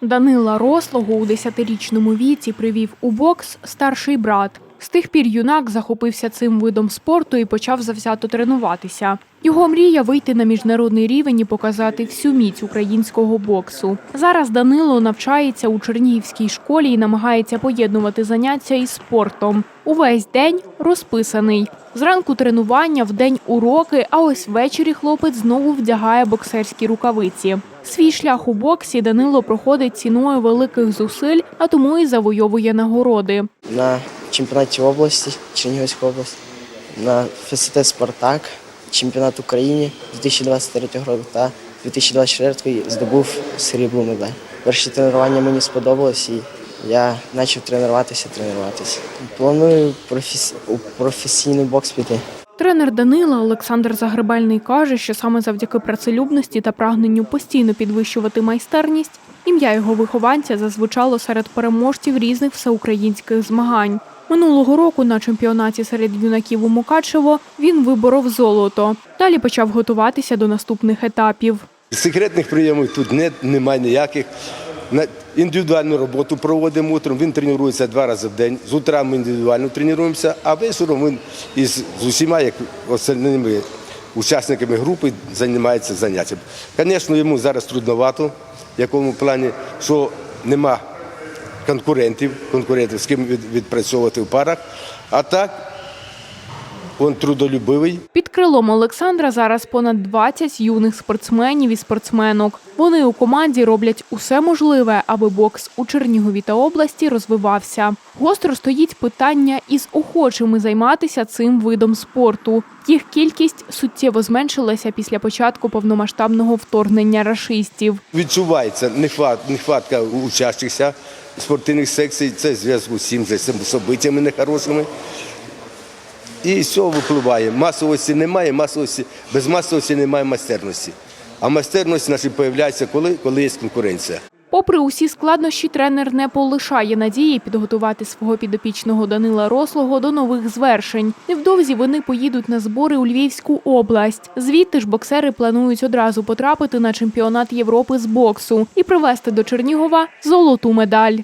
Данила Рослого у 10-річному віці привів у бокс старший брат. З тих пір юнак захопився цим видом спорту і почав завзято тренуватися. Його мрія вийти на міжнародний рівень і показати всю міць українського боксу. Зараз Данило навчається у Чернігівській школі і намагається поєднувати заняття із спортом. Увесь день розписаний. Зранку тренування, вдень уроки, а ось ввечері хлопець знову вдягає боксерські рукавиці. Свій шлях у боксі Данило проходить ціною великих зусиль, а тому і завойовує нагороди. на чемпіонаті області, Чернігівської області, на ФСТ Спартак, чемпіонат України 2023 року та 2024 здобув сріблу медаль. Перші тренування мені сподобалось і я почав тренуватися, тренуватися. Планую професі... у професійний бокс піти. Тренер Данила Олександр Загребельний каже, що саме завдяки працелюбності та прагненню постійно підвищувати майстерність, ім'я його вихованця зазвучало серед переможців різних всеукраїнських змагань. Минулого року на чемпіонаті серед юнаків у Мукачево він виборов золото. Далі почав готуватися до наступних етапів. Секретних прийомів тут не, немає ніяких. Індивідуальну роботу проводимо утром. Він тренується два рази в день. З утра ми індивідуально тренуємося, а вечором він із з усіма, як остальними учасниками групи, займається заняттям. Звісно, йому зараз трудновато, в якому плані, що нема конкурентів, конкурентів, з ким від- відпрацьовувати в парах. А так, він трудолюбивий. Під крилом Олександра зараз понад 20 юних спортсменів і спортсменок. Вони у команді роблять усе можливе, аби бокс у Чернігові та області розвивався. Гостро стоїть питання із охочими займатися цим видом спорту. Їх кількість суттєво зменшилася після початку повномасштабного вторгнення рашистів. Відчувається нехват- нехватка учасників спортивних секцій. Це зв'язку з цим событиями нехорошими. І з цього випливає. Масовості немає, масовості, без масовості немає майстерності. А майстерність наша з'являється коли, коли є конкуренція. Попри усі складнощі, тренер не полишає надії підготувати свого підопічного Данила Рослого до нових звершень. Невдовзі вони поїдуть на збори у Львівську область. Звідти ж боксери планують одразу потрапити на чемпіонат Європи з боксу і привезти до Чернігова золоту медаль.